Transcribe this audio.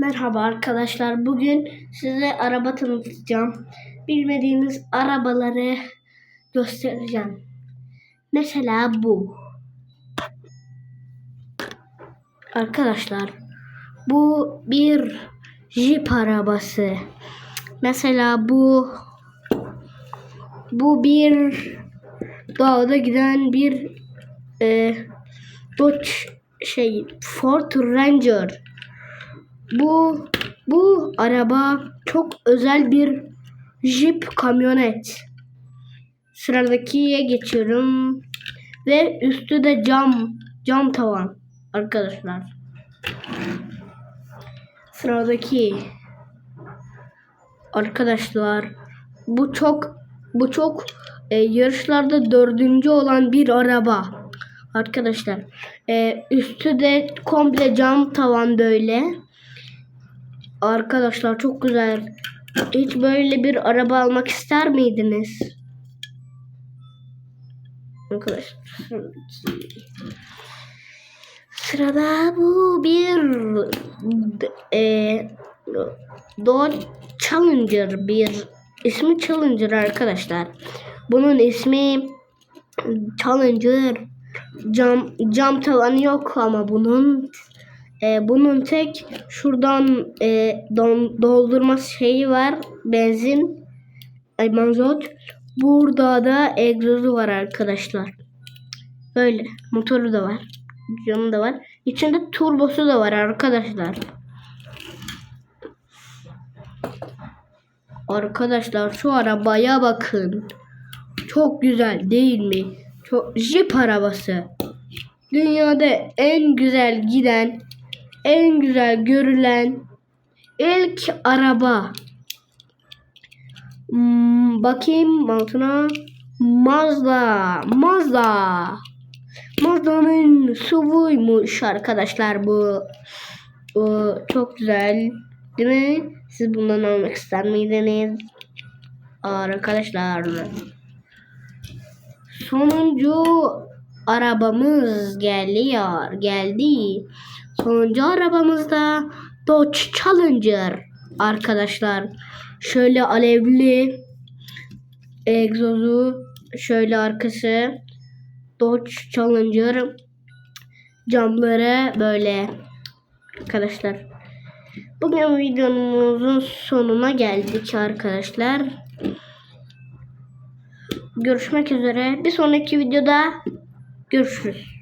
Merhaba arkadaşlar. Bugün size araba tanıtacağım. Bilmediğiniz arabaları göstereceğim. Mesela bu. Arkadaşlar bu bir Jeep arabası. Mesela bu bu bir dağda giden bir e, Dodge şey Ford Ranger. Bu bu araba çok özel bir Jeep kamyonet. Sıradakiye geçiyorum. Ve üstü de cam cam tavan arkadaşlar. Sıradaki arkadaşlar bu çok bu çok e, yarışlarda dördüncü olan bir araba arkadaşlar. E, üstü de komple cam tavan böyle. Arkadaşlar çok güzel. Hiç böyle bir araba almak ister miydiniz? Arkadaşlar. Sırada bu bir e, Dodge Challenger bir ismi Challenger arkadaşlar. Bunun ismi Challenger cam cam tavanı yok ama bunun e, bunun tek şuradan e, don, doldurma şeyi var. Benzin, ay, mazot. Burada da egzozu var arkadaşlar. Böyle. Motoru da var. Camı da var. İçinde turbosu da var arkadaşlar. Arkadaşlar şu arabaya bakın. Çok güzel değil mi? Çok Jeep arabası. Dünyada en güzel giden en güzel görülen ilk araba. Hmm, bakayım altına. Mazda. Mazda. Mazda'nın SUV'uymuş arkadaşlar bu. bu. Çok güzel. Değil mi? Siz bundan almak ister miydiniz? Arkadaşlar. Sonuncu arabamız geliyor. Geldi. Sonuncu arabamızda Dodge Challenger arkadaşlar. Şöyle alevli egzozu şöyle arkası Dodge Challenger camları böyle arkadaşlar. Bugün videomuzun sonuna geldik arkadaşlar. Görüşmek üzere. Bir sonraki videoda görüşürüz.